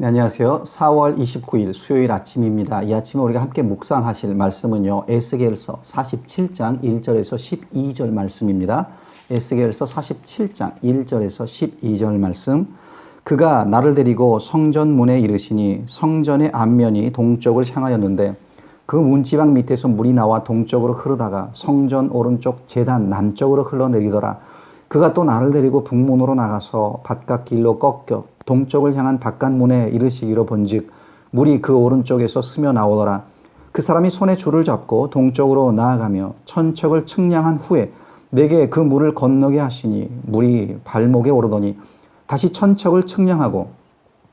네, 안녕하세요. 4월 29일 수요일 아침입니다. 이 아침에 우리가 함께 묵상하실 말씀은요. 에스겔서 47장 1절에서 12절 말씀입니다. 에스겔서 47장 1절에서 12절 말씀. 그가 나를 데리고 성전 문에 이르시니 성전의 앞면이 동쪽을 향하였는데 그 문지방 밑에서 물이 나와 동쪽으로 흐르다가 성전 오른쪽 재단 남쪽으로 흘러내리더라. 그가 또 나를 데리고 북문으로 나가서 바깥 길로 꺾여 동쪽을 향한 바깥 문에 이르시기로 본즉 물이 그 오른쪽에서 스며 나오더라. 그 사람이 손에 줄을 잡고 동쪽으로 나아가며 천척을 측량한 후에 내게 그 물을 건너게 하시니 물이 발목에 오르더니 다시 천척을 측량하고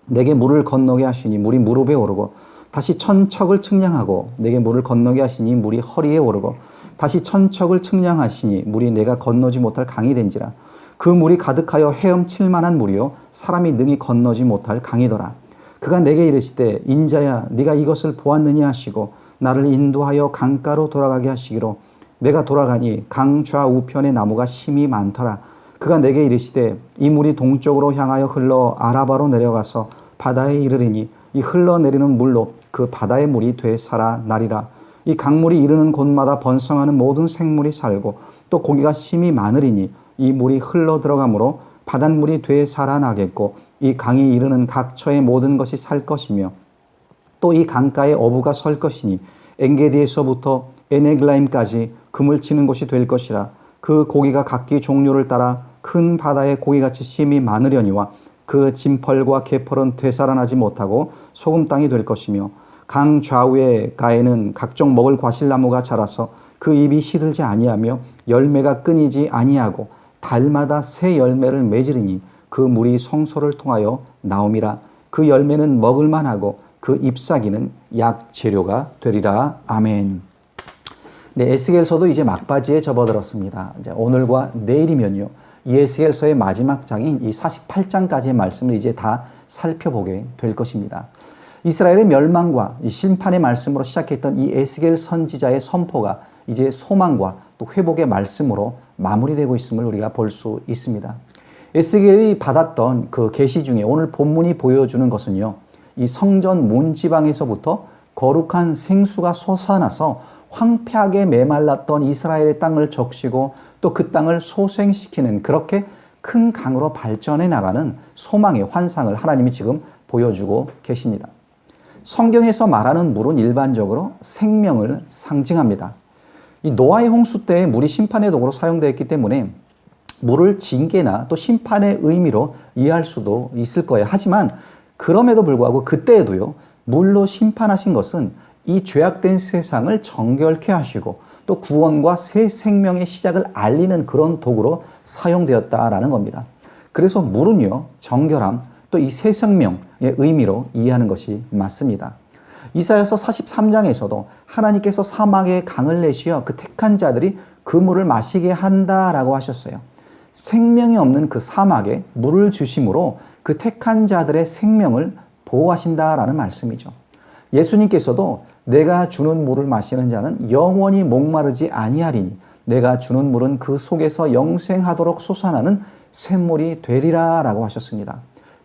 내게 물을 건너게 하시니 물이 무릎에 오르고 다시 천척을 측량하고 내게 물을 건너게 하시니 물이 허리에 오르고 다시 천척을 측량하시니 물이 내가 건너지 못할 강이 된지라. 그 물이 가득하여 헤엄칠 만한 물이요. 사람이 능히 건너지 못할 강이더라. 그가 내게 이르시되 인자야 네가 이것을 보았느냐 하시고 나를 인도하여 강가로 돌아가게 하시기로. 내가 돌아가니 강 좌우편에 나무가 심이 많더라. 그가 내게 이르시되 이 물이 동쪽으로 향하여 흘러 아라바로 내려가서 바다에 이르리니 이 흘러내리는 물로 그 바다의 물이 되 살아 나리라 이 강물이 이르는 곳마다 번성하는 모든 생물이 살고 또 고기가 심이 많으리니 이 물이 흘러 들어가므로 바닷물이 되 살아나겠고 이 강이 이르는 각처의 모든 것이 살 것이며 또 이 강가에 어부가 설 것이니 엔게디에서부터 에네글라임까지 금을 치는 곳이 될 것이라 그 고기가 각기 종류를 따라 큰 바다의 고기같이 심이 많으려니와 그 진펄과 개펄은 되살아나지 못하고 소금 땅이 될 것이며 강 좌우의 가에는 각종 먹을 과실나무가 자라서 그 입이 시들지 아니하며 열매가 끊이지 아니하고 달마다 새 열매를 맺으리니 그 물이 성소를 통하여 나옴이라 그 열매는 먹을 만하고 그 잎사귀는 약 재료가 되리라 아멘. 네, 에스겔서도 이제 막바지에 접어들었습니다. 이제 오늘과 내일이면요. 이 에스겔서의 마지막 장인 이 48장까지의 말씀을 이제 다 살펴보게 될 것입니다. 이스라엘의 멸망과 이 심판의 말씀으로 시작했던 이 에스겔 선지자의 선포가 이제 소망과 또 회복의 말씀으로 마무리되고 있음을 우리가 볼 수 있습니다. 에스겔이 받았던 그 계시 중에 오늘 본문이 보여주는 것은요. 이 성전 문지방에서부터 거룩한 생수가 솟아나서 황폐하게 메말랐던 이스라엘의 땅을 적시고 또 그 땅을 소생시키는 그렇게 큰 강으로 발전해 나가는 소망의 환상을 하나님이 지금 보여주고 계십니다. 성경에서 말하는 물은 일반적으로 생명을 상징합니다. 이 노아의 홍수 때 물이 심판의 도구로 사용되었기 때문에 물을 징계나 또 심판의 의미로 이해할 수도 있을 거예요. 하지만 그럼에도 불구하고 그때에도요, 물로 심판하신 것은 이 죄악된 세상을 정결케 하시고 또 구원과 새 생명의 시작을 알리는 그런 도구로 사용되었다라는 겁니다. 그래서 물은요, 정결함, 또 이 새 생명의 의미로 이해하는 것이 맞습니다. 이사야서 43장에서도 하나님께서 사막에 강을 내시어 그 택한 자들이 그 물을 마시게 한다라고 하셨어요. 생명이 없는 그 사막에 물을 주심으로 그 택한 자들의 생명을 보호하신다라는 말씀이죠. 예수님께서도 내가 주는 물을 마시는 자는 영원히 목마르지 아니하리니 내가 주는 물은 그 속에서 영생하도록 솟아나는 샘물이 되리라라고 하셨습니다.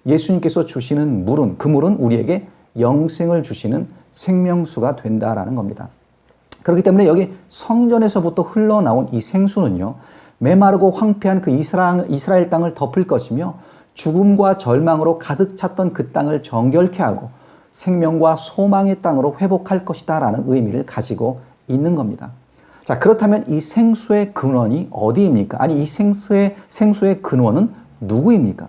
예수님께서 주시는 물은 그 물은 우리에게 영생을 주시는 생명수가 된다라는 겁니다. 그렇기 때문에 여기 성전에서부터 흘러나온 이 생수는요, 메마르고 황폐한 그 이스라엘, 이스라엘 땅을 덮을 것이며 죽음과 절망으로 가득 찼던 그 땅을 정결케 하고 생명과 소망의 땅으로 회복할 것이다라는 의미를 가지고 있는 겁니다. 자, 그렇다면 이 생수의 근원이 어디입니까? 아니, 이 생수의, 생수의 근원은 누구입니까?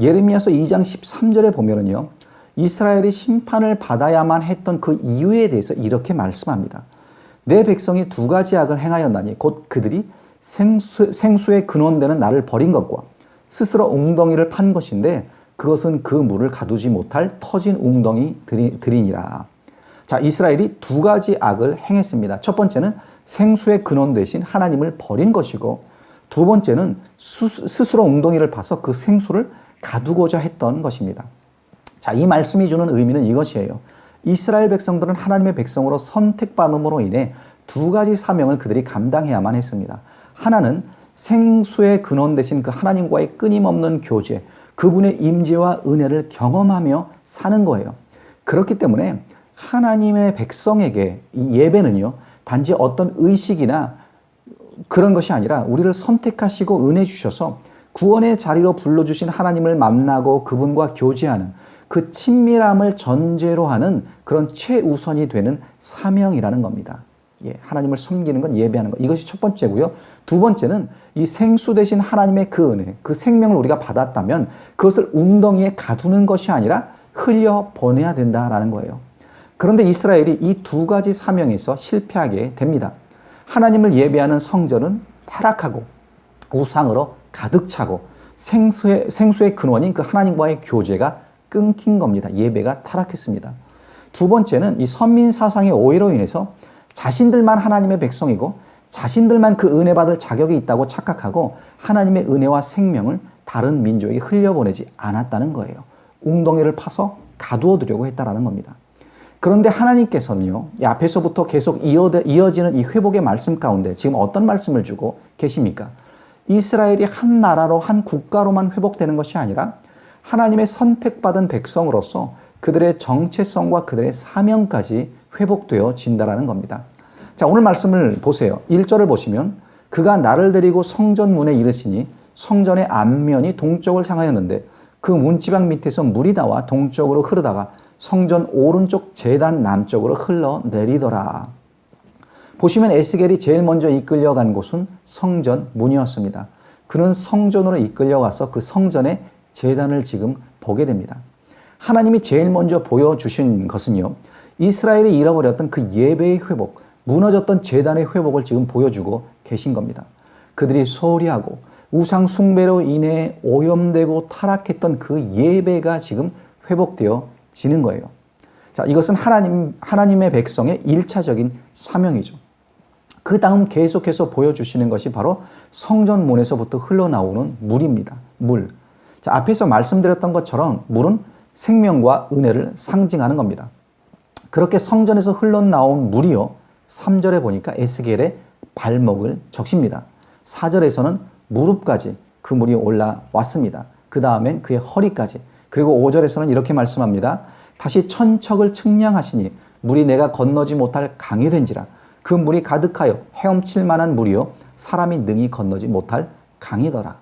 예레미야서 2장 13절에 보면은요, 이스라엘이 심판을 받아야만 했던 그 이유에 대해서 이렇게 말씀합니다. 내 백성이 두 가지 악을 행하였나니 곧 그들이 생수, 생수의 근원되는 나를 버린 것과 스스로 웅덩이를 판 것인데 그것은 그 물을 가두지 못할 터진 웅덩이 들이니라. 자, 이스라엘이 두 가지 악을 행했습니다. 첫 번째는 생수의 근원 대신 하나님을 버린 것이고 두 번째는 수, 스스로 웅덩이를 파서 그 생수를 가두고자 했던 것입니다. 자, 이 말씀이 주는 의미는 이것이에요. 이스라엘 백성들은 하나님의 백성으로 선택받음으로 인해 두 가지 사명을 그들이 감당해야만 했습니다. 하나는 생수의 근원 대신 그 하나님과의 끊임없는 교제, 그분의 임재와 은혜를 경험하며 사는 거예요. 그렇기 때문에 하나님의 백성에게 이 예배는요, 단지 어떤 의식이나 그런 것이 아니라 우리를 선택하시고 은혜 주셔서 구원의 자리로 불러주신 하나님을 만나고 그분과 교제하는 그 친밀함을 전제로 하는 그런 최우선이 되는 사명이라는 겁니다. 예, 하나님을 섬기는 건 예배하는 것. 이것이 첫 번째고요. 두 번째는 이 생수 대신 하나님의 그 은혜, 그 생명을 우리가 받았다면 그것을 웅덩이에 가두는 것이 아니라 흘려 보내야 된다라는 거예요. 그런데 이스라엘이 이 두 가지 사명에서 실패하게 됩니다. 하나님을 예배하는 성전은 타락하고 우상으로 가득 차고 생수의, 생수의 근원인 그 하나님과의 교제가 끊긴 겁니다. 예배가 타락했습니다. 두 번째는 이 선민 사상의 오해로 인해서 자신들만 하나님의 백성이고 자신들만 그 은혜 받을 자격이 있다고 착각하고 하나님의 은혜와 생명을 다른 민족에게 흘려보내지 않았다는 거예요. 웅덩이를 파서 가두어 두려고 했다라는 겁니다. 그런데 하나님께서는요, 이 앞에서부터 계속 이어지는 이 회복의 말씀 가운데 지금 어떤 말씀을 주고 계십니까? 이스라엘이 한 나라로 한 국가로만 회복되는 것이 아니라 하나님의 선택받은 백성으로서 그들의 정체성과 그들의 사명까지 회복되어 진다라는 겁니다. 자, 오늘 말씀을 보세요. 1절을 보시면 그가 나를 데리고 성전 문에 이르시니 성전의 앞면이 동쪽을 향하였는데 그 문지방 밑에서 물이 나와 동쪽으로 흐르다가 성전 오른쪽 재단 남쪽으로 흘러내리더라. 보시면 에스겔이 제일 먼저 이끌려간 곳은 성전 문이었습니다. 그는 성전으로 이끌려와서 그 성전의 재단을 지금 보게 됩니다. 하나님이 제일 먼저 보여주신 것은요, 이스라엘이 잃어버렸던 그 예배의 회복, 무너졌던 재단의 회복을 지금 보여주고 계신 겁니다. 그들이 소홀히 하고 우상 숭배로 인해 오염되고 타락했던 그 예배가 지금 회복되어 지는 거예요. 자, 이것은 하나님, 하나님의 백성의 1차적인 사명이죠. 그 다음 계속해서 보여주시는 것이 바로 성전문에서부터 흘러나오는 물입니다. 물. 자, 앞에서 말씀드렸던 것처럼 물은 생명과 은혜를 상징하는 겁니다. 그렇게 성전에서 흘러나온 물이요. 3절에 보니까 에스겔의 발목을 적십니다. 4절에서는 무릎까지 그 물이 올라왔습니다. 그 다음엔 그의 허리까지 그리고 5절에서는 이렇게 말씀합니다. 다시 천척을 측량하시니 물이 내가 건너지 못할 강이 된지라 그 물이 가득하여 헤엄칠 만한 물이요 사람이 능히 건너지 못할 강이더라.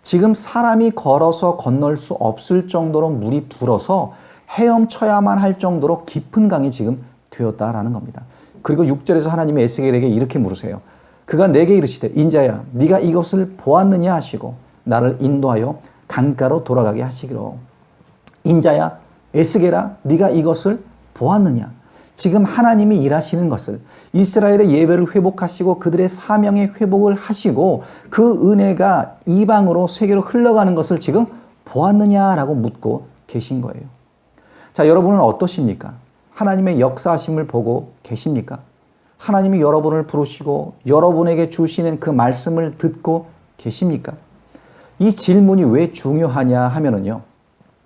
지금 사람이 걸어서 건널 수 없을 정도로 물이 불어서 헤엄쳐야만 할 정도로 깊은 강이 지금 되었다라는 겁니다. 그리고 6절에서 하나님이 에스겔에게 이렇게 물으세요. 그가 내게 이르시되 인자야 네가 이것을 보았느냐 하시고 나를 인도하여 강가로 돌아가게 하시기로 인자야 에스게라 네가 이것을 보았느냐? 지금 하나님이 일하시는 것을 이스라엘의 예배를 회복하시고 그들의 사명의 회복을 하시고 그 은혜가 이방으로 세계로 흘러가는 것을 지금 보았느냐라고 묻고 계신 거예요. 자, 여러분은 어떠십니까? 하나님의 역사하심을 보고 계십니까? 하나님이 여러분을 부르시고 여러분에게 주시는 그 말씀을 듣고 계십니까? 이 질문이 왜 중요하냐 하면은요.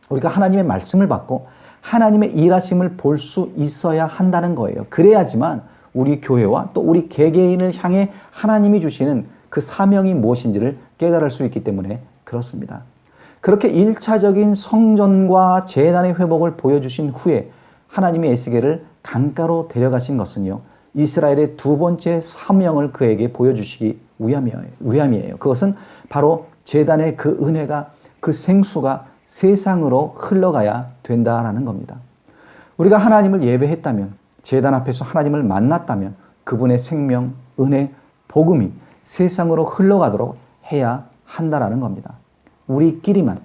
우리가 하나님의 말씀을 받고 하나님의 일하심을 볼 수 있어야 한다는 거예요. 그래야지만 우리 교회와 또 우리 개개인을 향해 하나님이 주시는 그 사명이 무엇인지를 깨달을 수 있기 때문에 그렇습니다. 그렇게 1차적인 성전과 재단의 회복을 보여주신 후에 하나님의 에스겔을 강가로 데려가신 것은요. 이스라엘의 두 번째 사명을 그에게 보여주시기 위함이에요. 그것은 바로 재단의 그 은혜가 그 생수가 세상으로 흘러가야 된다라는 겁니다. 우리가 하나님을 예배했다면, 재단 앞에서 하나님을 만났다면 그분의 생명, 은혜, 복음이 세상으로 흘러가도록 해야 한다라는 겁니다. 우리끼리만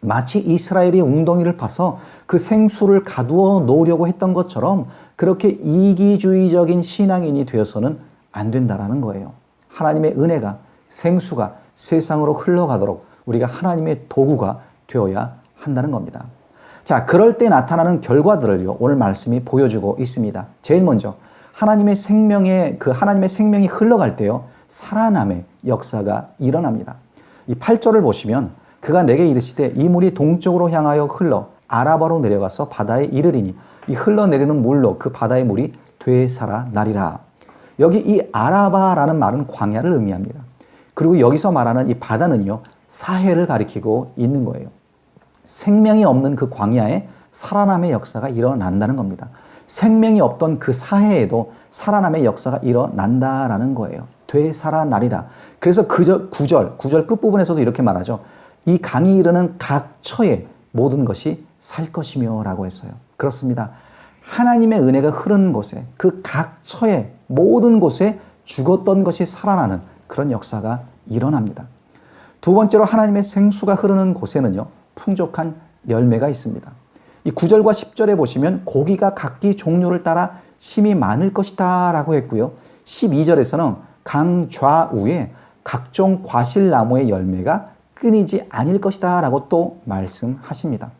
마치 이스라엘이 웅덩이를 파서 그 생수를 가두어 놓으려고 했던 것처럼 그렇게 이기주의적인 신앙인이 되어서는 안 된다라는 거예요. 하나님의 은혜가 생수가 세상으로 흘러가도록 우리가 하나님의 도구가 되어야 한다는 겁니다. 자, 그럴 때 나타나는 결과들을요, 오늘 말씀이 보여주고 있습니다. 제일 먼저, 하나님의 생명의, 그 하나님의 생명이 흘러갈 때요, 살아남의 역사가 일어납니다. 이 8절을 보시면, 그가 내게 이르시되 이 물이 동쪽으로 향하여 흘러 아라바로 내려가서 바다에 이르리니 이 흘러내리는 물로 그 바다의 물이 되살아나리라. 여기 이 아라바라는 말은 광야를 의미합니다. 그리고 여기서 말하는 이 바다는요, 사해를 가리키고 있는 거예요. 생명이 없는 그 광야에 살아남의 역사가 일어난다는 겁니다. 생명이 없던 그 사해에도 살아남의 역사가 일어난다라는 거예요. 되살아나리라. 그래서 그저 구절, 구절 끝부분에서도 이렇게 말하죠. 이 강이 이르는 각 처에 모든 것이 살 것이며 라고 했어요. 그렇습니다. 하나님의 은혜가 흐르는 곳에 그 각 처에 모든 곳에 죽었던 것이 살아나는 그런 역사가 일어납니다. 두 번째로 하나님의 생수가 흐르는 곳에는요, 풍족한 열매가 있습니다. 이 9절과 10절에 보시면 고기가 각기 종류를 따라 심이 많을 것이다 라고 했고요. 12절에서는 강 좌우에 각종 과실나무의 열매가 끊이지 아닐 것이다 라고 또 말씀하십니다.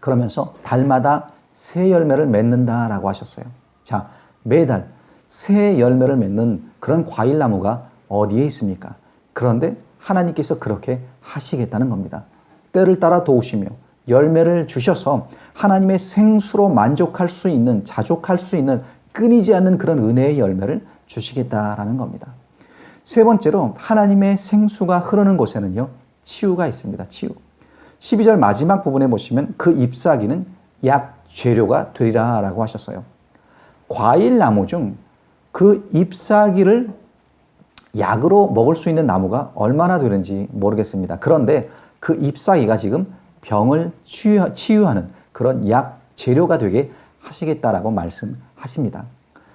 그러면서 달마다 새 열매를 맺는다 라고 하셨어요. 자, 매달 새 열매를 맺는 그런 과일나무가 어디에 있습니까? 그런데 하나님께서 그렇게 하시겠다는 겁니다. 때를 따라 도우시며 열매를 주셔서 하나님의 생수로 만족할 수 있는, 자족할 수 있는 끊이지 않는 그런 은혜의 열매를 주시겠다라는 겁니다. 세 번째로 하나님의 생수가 흐르는 곳에는요, 치유가 있습니다. 치유. 12절 마지막 부분에 보시면 그 잎사귀는 약 재료가 되리라 라고 하셨어요. 과일 나무 중 그 잎사귀를 약으로 먹을 수 있는 나무가 얼마나 되는지 모르겠습니다. 그런데 그 잎사귀가 지금 병을 치유, 하는 그런 약 재료가 되게 하시겠다라고 말씀하십니다.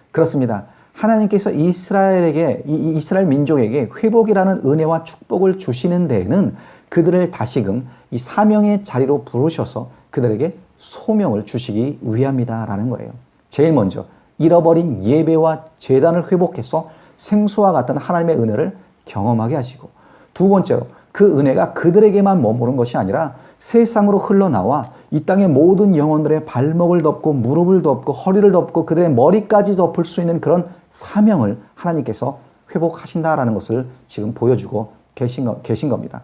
그렇습니다. 하나님께서 이스라엘에게 이 이스라엘 민족에게 회복이라는 은혜와 축복을 주시는 데에는 그들을 다시금 이 사명의 자리로 부르셔서 그들에게 소명을 주시기 위함이다라는 거예요. 제일 먼저 잃어버린 예배와 재단을 회복해서 생수와 같은 하나님의 은혜를 경험하게 하시고 두 번째로 그 은혜가 그들에게만 머무른 것이 아니라 세상으로 흘러나와 이 땅의 모든 영혼들의 발목을 덮고 무릎을 덮고 허리를 덮고 그들의 머리까지 덮을 수 있는 그런 사명을 하나님께서 회복하신다라는 것을 지금 보여주고 계신, 계신 겁니다.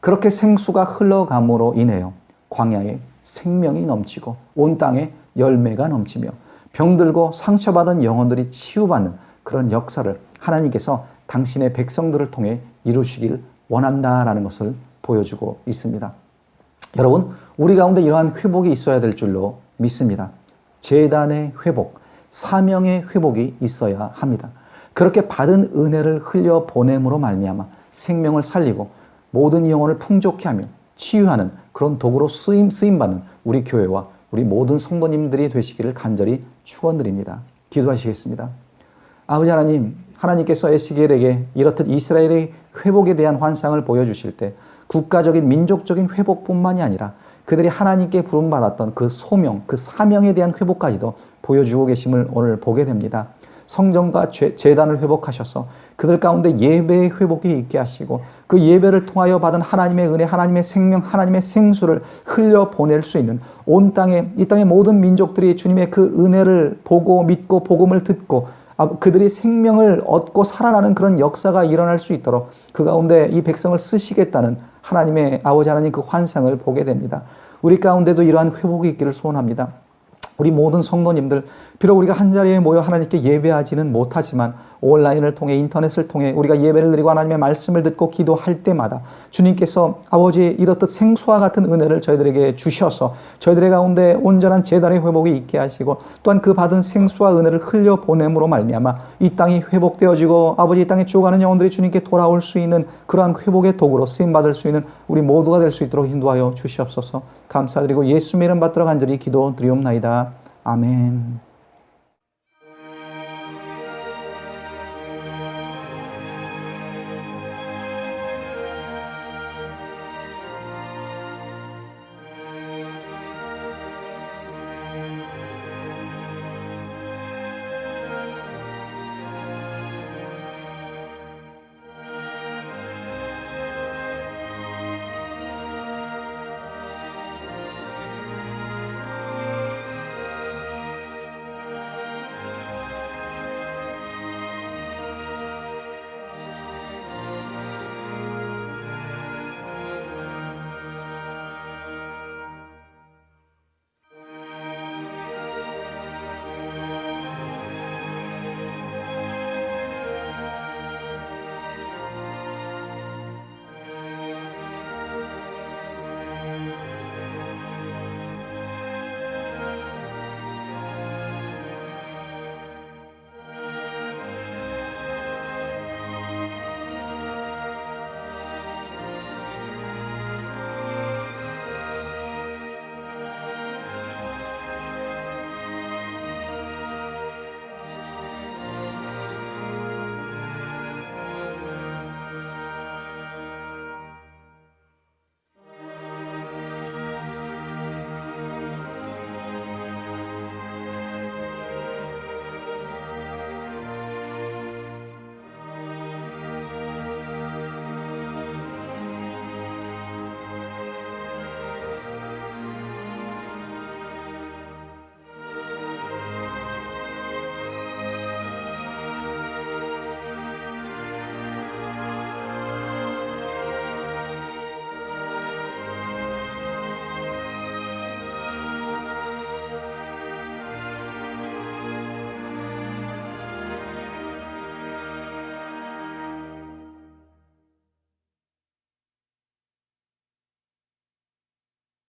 그렇게 생수가 흘러감으로 인해요. 광야에 생명이 넘치고 온 땅에 열매가 넘치며 병들고 상처받은 영혼들이 치유받는 그런 역사를 하나님께서 당신의 백성들을 통해 이루시길 원한다라는 것을 보여주고 있습니다. 여러분, 우리 가운데 이러한 회복이 있어야 될 줄로 믿습니다. 재단의 회복, 사명의 회복이 있어야 합니다. 그렇게 받은 은혜를 흘려 보냄으로 말미암아 생명을 살리고 모든 영혼을 풍족케 하며 치유하는 그런 도구로 쓰임 쓰임 받는 우리 교회와 우리 모든 성도님들이 되시기를 간절히 축원드립니다. 기도하시겠습니다. 아버지 하나님, 하나님께서 에스겔에게 이렇듯 이스라엘의 회복에 대한 환상을 보여주실 때 국가적인 민족적인 회복뿐만이 아니라 그들이 하나님께 부름받았던 그 소명, 그 사명에 대한 회복까지도 보여주고 계심을 오늘 보게 됩니다. 성전과 재단을 회복하셔서 그들 가운데 예배의 회복이 있게 하시고 그 예배를 통하여 받은 하나님의 은혜, 하나님의 생명, 하나님의 생수를 흘려 보낼 수 있는 온 땅에 이 땅의 모든 민족들이 주님의 그 은혜를 보고 믿고 복음을 듣고 아, 그들이 생명을 얻고 살아나는 그런 역사가 일어날 수 있도록 그 가운데 이 백성을 쓰시겠다는 하나님의 아버지 하나님 그 환상을 보게 됩니다. 우리 가운데도 이러한 회복이 있기를 소원합니다. 우리 모든 성도님들 비록 우리가 한 자리에 모여 하나님께 예배하지는 못하지만 온라인을 통해 인터넷을 통해 우리가 예배를 드리고 하나님의 말씀을 듣고 기도할 때마다 주님께서 아버지 이렇듯 생수와 같은 은혜를 저희들에게 주셔서 저희들의 가운데 온전한 재단의 회복이 있게 하시고 또한 그 받은 생수와 은혜를 흘려 보냄으로 말미암아 이 땅이 회복되어지고 아버지 이 땅에 죽어가는 영혼들이 주님께 돌아올 수 있는 그러한 회복의 도구로 쓰임 받을 수 있는 우리 모두가 될 수 있도록 인도하여 주시옵소서. 감사드리고 예수 이름 받들어 간절히 기도드리옵나이다. 아멘.